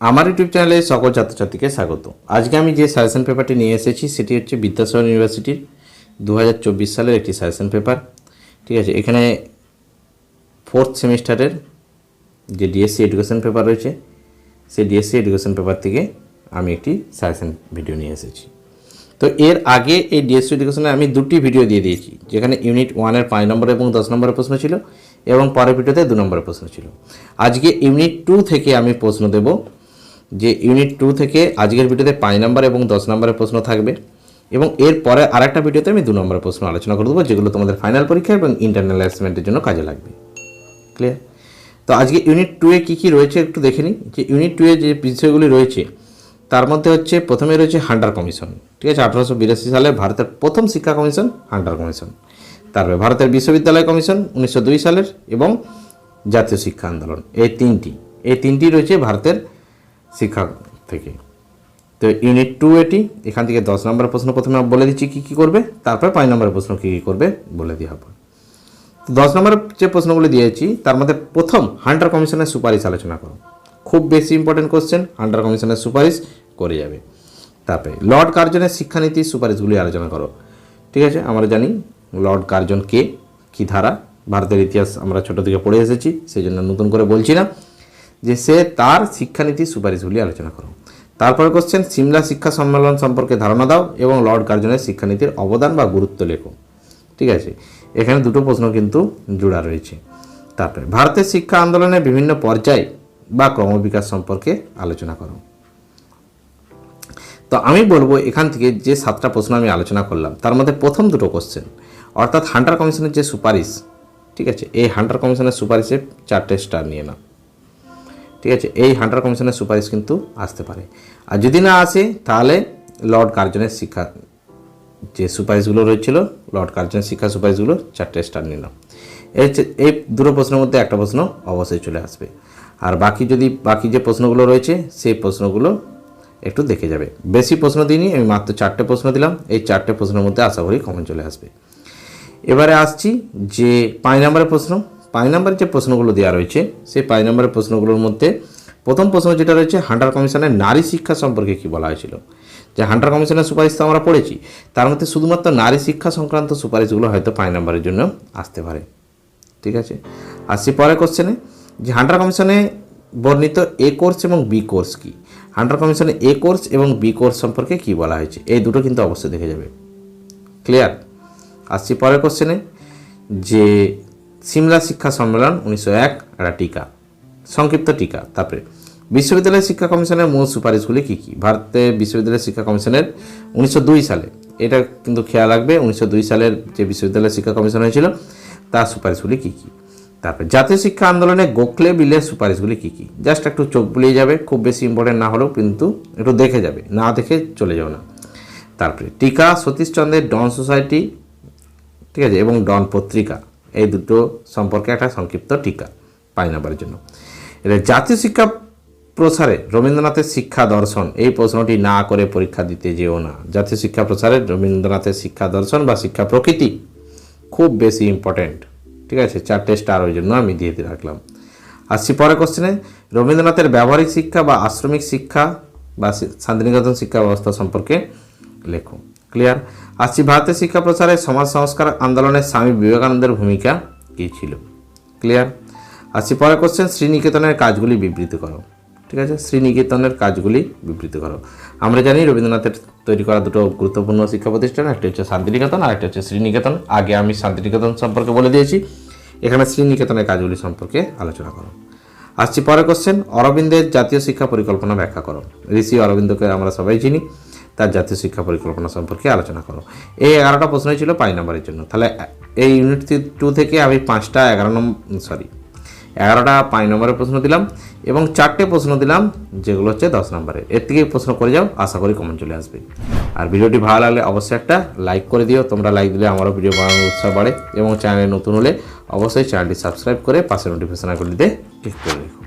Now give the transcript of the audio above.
আমার ইউটিউব চ্যানেলে সকল ছাত্রছাত্রীকে স্বাগত। আজকে আমি যে সাজেশন পেপারটি নিয়ে এসেছি, সেটি হচ্ছে বিদ্যাসাগর ইউনিভার্সিটির দু হাজার চব্বিশ সালের একটি সাজেশন পেপার ঠিক আছে, এখানে ফোর্থ সেমিস্টারের যে ডিএসসি এডুকেশন পেপার রয়েছে, সেই ডিএসসি এডুকেশন পেপার থেকে আমি একটি সাজেশন ভিডিও নিয়ে এসেছি। তো এর আগে এই ডিএসসি এডুকেশনে আমি দুটি ভিডিও দিয়ে দিয়েছি, যেখানে ইউনিট ওয়ানের পাঁচ নম্বর এবং দশ নম্বরের প্রশ্ন ছিল এবং পরের ভিডিওতে দু নম্বরের প্রশ্ন ছিল। আজকে ইউনিট টু থেকে আমি প্রশ্ন দেব যে ইউনিট টু থেকে আজকের ভিডিওতে পাঁচ নম্বর এবং দশ নম্বরের প্রশ্ন থাকবে। এবং এর পরে আরেকটা ভিডিওতে আমি দু নম্বরের প্রশ্ন আলোচনা করে দেবো, যেগুলো তোমাদের ফাইনাল পরীক্ষা এবং ইন্টারনাল অ্যাসেসমেন্টের জন্য কাজে লাগবে। ক্লিয়ার তো আজকে ইউনিট টুয়ে কী কী রয়েছে একটু দেখে নিই। যে ইউনিট টুয়ে যে বিষয়গুলি রয়েছে, তার মধ্যে হচ্ছে প্রথমে রয়েছে হান্টার কমিশন। ঠিক আছে? আঠারোশো বিরাশি সালে ভারতের প্রথম শিক্ষা কমিশন হান্টার কমিশন। তারপরে ভারতের বিশ্ববিদ্যালয় কমিশন উনিশশো দুই সালের এবং জাতীয় শিক্ষা আন্দোলন। এই তিনটি। এই তিনটি রয়েছে ভারতের শিক্ষা থেকে। তো ইউনিট টু এটি, এখান থেকে দশ নম্বর প্রশ্ন প্রথমে বলে দিচ্ছি কী কী করবে, তারপরে পাঁচ নম্বরের প্রশ্ন কী কী করবে বলে দেওয়া হবে। তো দশ নম্বরের যে প্রশ্নগুলি দিয়েছি, তার মধ্যে প্রথম হান্টার কমিশনের সুপারিশ আলোচনা করো। খুব বেশি ইম্পর্টেন্ট কোশ্চেন হান্টার কমিশনের সুপারিশ করে যাবে। তারপরে লর্ড কার্জনের শিক্ষানীতির সুপারিশগুলি আলোচনা করো। ঠিক আছে, আমরা জানি লর্ড কার্জন কে, কী ধারা? ভারতের ইতিহাস আমরা ছোটো থেকে পড়ে এসেছি সেই জন্য নতুন করে বলছি না। যে সে তার শিক্ষানীতির সুপারিশগুলি আলোচনা করো তারপরে কোশ্চেন সিমলা শিক্ষা সম্মেলন সম্পর্কে ধারণা দাও এবং লর্ড কার্জনের শিক্ষানীতির অবদান বা গুরুত্ব লেখো। ঠিক আছে? এখানে দুটো প্রশ্ন কিন্তু জোড়া রয়েছে। তারপরে, ভারতের শিক্ষা আন্দোলনের বিভিন্ন পর্যায় বা ক্রমবিকাশ সম্পর্কে আলোচনা করো। তো আমি বলব এখান থেকে যে সাতটা প্রশ্ন আমি আলোচনা করলাম, তার মধ্যে প্রথম দুটো কোশ্চেন অর্থাৎ হান্টার কমিশনের যে সুপারিশ, ঠিক আছে? এই হান্টার কমিশনের সুপারিশে চারটে স্টার নিয়ে নাও। ঠিক আছে? এই হান্টার কমিশনের সুপারিশ কিন্তু আসতে পারে। আর যদি না আসে, তাহলে লর্ড কার্জনের শিক্ষা যে সুপারিশগুলো রয়েছিল, লর্ড কার্জনের শিক্ষা সুপারিশগুলো চারটে স্টার নাও এই এই দুটো প্রশ্নের মধ্যে একটা প্রশ্ন অবশ্যই চলে আসবে। আর বাকি যদি, বাকি যে প্রশ্নগুলো রয়েছে, সেই প্রশ্নগুলো একটু দেখে যাবে। বেশি প্রশ্ন দিইনি, আমি মাত্র চারটে প্রশ্ন দিলাম। এই চারটে প্রশ্নের মধ্যে আশা করি কমন চলে আসবে। এবারে আসছি যে পাঁচ নম্বরের প্রশ্ন। পাঁচ নম্বরের যে প্রশ্নগুলো দেওয়া রয়েছে, সেই পাঁচ নম্বরের প্রশ্নগুলোর মধ্যে প্রথম প্রশ্ন যেটা রয়েছে, হান্টার কমিশনের নারী শিক্ষা সম্পর্কে কি বলা হয়েছিল? যে হান্টার কমিশনের সুপারিশ তো আমরা পড়েছি, তার মধ্যে শুধুমাত্র নারী শিক্ষা সংক্রান্ত সুপারিশগুলো হয়তো পাঁচ নম্বরের জন্য আসতে পারে। ঠিক আছে? আসছি পরে কোশ্চেনে যে হান্টার কমিশনে বর্ণিত এ কোর্স এবং বি কোর্স কি? হান্টার কমিশনে এ কোর্স এবং বি কোর্স সম্পর্কে কি বলা হয়েছে? এই দুটো কিন্তু অবশ্যই দেখে যাবে। ক্লিয়ার আসছি পরের কোশ্চেনে যে সিমলা শিক্ষা সম্মেলন উনিশশো এক একটা টিকা। সংক্ষিপ্ত টিকা, তারপরে, বিশ্ববিদ্যালয় শিক্ষা কমিশনের মূল সুপারিশগুলি কী কী? ভারতে বিশ্ববিদ্যালয় শিক্ষা কমিশনের উনিশশো দুই সালে, এটা কিন্তু খেয়াল রাখবে, উনিশশো দুই সালের যে বিশ্ববিদ্যালয় শিক্ষা কমিশন হয়েছিল, তার সুপারিশগুলি কী কী? তারপরে, জাতীয় শিক্ষা আন্দোলনে গোখলে বিলের সুপারিশগুলি কী কী? জাস্ট একটু চোখ বুলিয়ে যাবে, খুব বেশি ইম্পর্টেন্ট না হলেও কিন্তু একটু দেখে যাবে, না দেখে চলে যাও না। তারপরে, টিকা সতীশচন্দ্রের ডন সোসাইটি, ঠিক আছে, এবং ডন পত্রিকা। এই দুটো সম্পর্কে একটা সংক্ষিপ্ত টিকা পাই নাম্বারের জন্য। এটা জাতীয় শিক্ষা প্রসারে রবীন্দ্রনাথের শিক্ষা দর্শন, এই প্রশ্নটি না করে পরীক্ষা দিতে যেও না। জাতীয় শিক্ষা প্রসারে রবীন্দ্রনাথের শিক্ষা দর্শন বা শিক্ষা প্রকৃতি খুব বেশি ইম্পর্ট্যান্ট ঠিক আছে, চারটে স্টার ওই জন্য আমি দিয়ে দিয়ে রাখলাম। আসছি পরে কোশ্চেনে রবীন্দ্রনাথের ব্যবহারিক শিক্ষা বা আশ্রমিক শিক্ষা বা শান্তিনিকেতন শিক্ষা ব্যবস্থা সম্পর্কে লেখো। ক্লিয়ার আসছি ভারতের শিক্ষা প্রসারে সমাজ সংস্কার আন্দোলনে স্বামী বিবেকানন্দের ভূমিকা কী ছিল? ক্লিয়ার আসছি পরে কোশ্চেন শ্রীনিকেতনের কাজগুলি বিবৃত করো। ঠিক আছে? শ্রীনিকেতনের কাজগুলি বিবৃত করো। আমরা জানি রবীন্দ্রনাথের তৈরি করা দুটো গুরুত্বপূর্ণ শিক্ষা প্রতিষ্ঠান, একটা হচ্ছে শান্তিনিকেতন আর একটা হচ্ছে শ্রীনিকেতন। আগে আমি শান্তিনিকেতন সম্পর্কে বলে দিয়েছি। এখানে শ্রীনিকেতনের কাজগুলি সম্পর্কে আলোচনা করো। আসছি পরে কোশ্চেন অরবিন্দের জাতীয় শিক্ষা পরিকল্পনা ব্যাখ্যা করো। ঋষি অরবিন্দকে আমরা সবাই চিনি। তার জাতীয় শিক্ষা পরিকল্পনা সম্পর্কে আলোচনা করো। এই এগারোটা প্রশ্নই ছিল পাঁচ নম্বরের জন্য। তাহলে এই ইউনিট টু থেকে আমি পাঁচটা এগারো নম্বর সরি এগারোটা পাঁচ নম্বরের প্রশ্ন দিলাম এবং চারটে প্রশ্ন দিলাম যেগুলো হচ্ছে দশ নম্বরের। এর থেকে প্রশ্ন করে যাও, আশা করি কমন চলে আসবে। আর ভিডিওটি ভালো লাগলে অবশ্যই একটা লাইক করে দিও, তোমরা লাইক দিলে আমারও ভিডিও বানানোর উৎসাহ বাড়ে এবং চ্যানেলে নতুন হলে অবশ্যই চ্যানেলটি সাবস্ক্রাইব করে পাশে নোটিফিকেশন আইকনটিতে ক্লিক করে রেখো।